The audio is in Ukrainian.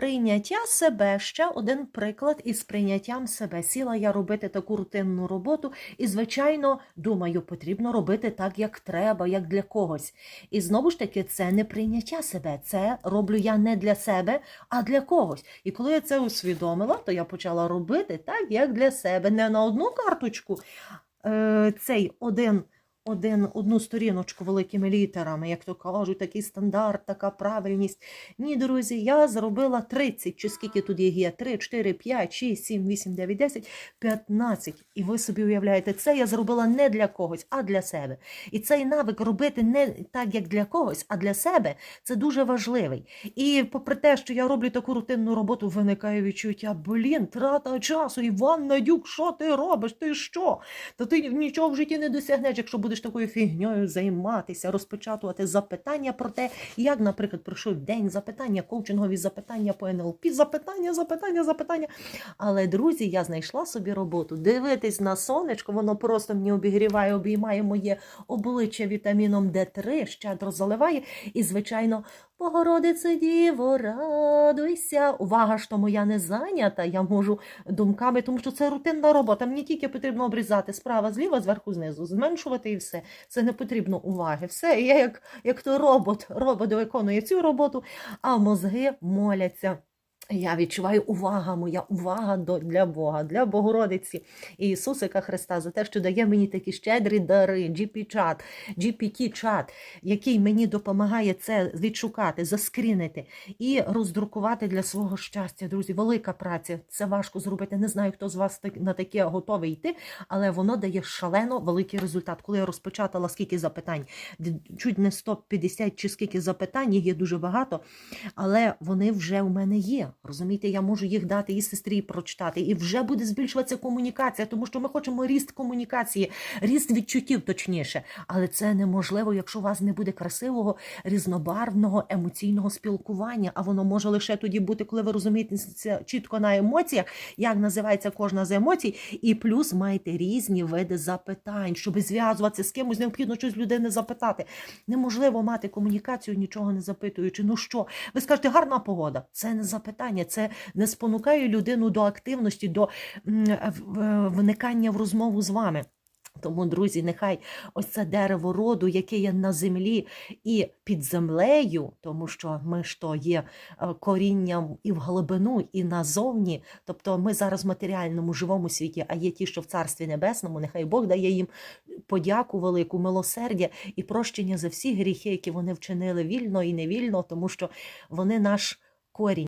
Прийняття себе ще один приклад із прийняттям себе. Сіла я робити таку рутинну роботу, і, звичайно, думаю, потрібно робити так, як треба, як для когось. І знову ж таки, це не прийняття себе, це роблю я не для себе, а для когось. І коли я це усвідомила, то я почала робити так, як для себе, не на одну карточку. Е, цей один один, одну сторіночку великими літерами, як то кажуть, такий стандарт, така правильність. Ні, друзі, я зробила 30, чи скільки тут є? 3, 4, 5, 6, 7, 8, 9, 10, 15. І ви собі уявляєте, це я зробила не для когось, а для себе. І цей навик робити не так, як для когось, а для себе це дуже важливий. І попри те, що я роблю таку рутинну роботу, виникає відчуття, блін, трата часу, Іван Надюк, що ти робиш? Ти що? Та ти нічого в житті не досягнеш, якщо будеш такою фігньою займатися, розпечатувати запитання про те, як, наприклад, пройшов день, запитання, коучингові запитання по НЛП, запитання, запитання, запитання. Але, друзі, я знайшла собі роботу. Дивитись на сонечко, воно просто мені обігріває, обіймає моє обличчя вітаміном Д3, щедро заливає. І, звичайно, Богородице Діво, радуйся. Увага, що моя не зайнята, я можу думками, тому що це рутинна робота. Мені тільки потрібно обрізати справа, зліва, зверху, знизу, зменшувати і все. Це не потрібно уваги. Все, я як, як то робот, робот виконує цю роботу, а мозги моляться. Я відчуваю увага, моя увага до, для Бога, для Богородиці Ісусика Христа за те, що дає мені такі щедрі дари, GPT-чат, GPT-чат, який мені допомагає це відшукати, заскрінити і роздрукувати для свого щастя. Друзі, велика праця. Це важко зробити. Не знаю, хто з вас на таке готовий йти, але воно дає шалено великий результат. Коли я розпочатала скільки запитань, чуть не 150 чи скільки запитань, їх є дуже багато, але вони вже у мене є. Розумієте, я можу їх дати і сестрі прочитати, і вже буде збільшуватися комунікація, тому що ми хочемо ріст комунікації, ріст відчуттів, точніше. Але це неможливо, якщо у вас не буде красивого, різнобарвного емоційного спілкування. А воно може лише тоді бути, коли ви розумієте чітко на емоціях, як називається кожна з емоцій, і плюс маєте різні види запитань, щоб зв'язуватися з кимось, необхідно щось людини запитати. Неможливо мати комунікацію, нічого не запитуючи. Ну що, ви скажете, гарна погода. Це не запитання, це не спонукає людину до активності, до вникання в розмову з вами. Тому, друзі, нехай ось це дерево роду, яке є на землі і під землею, тому що ми ж то є е, корінням і в глибину, і назовні. Тобто ми зараз в матеріальному живому світі, а є ті, що в царстві небесному, нехай Бог дає їм подяку велику, милосердя і прощення за всі гріхи, які вони вчинили вільно і невільно, тому що вони наш корінь.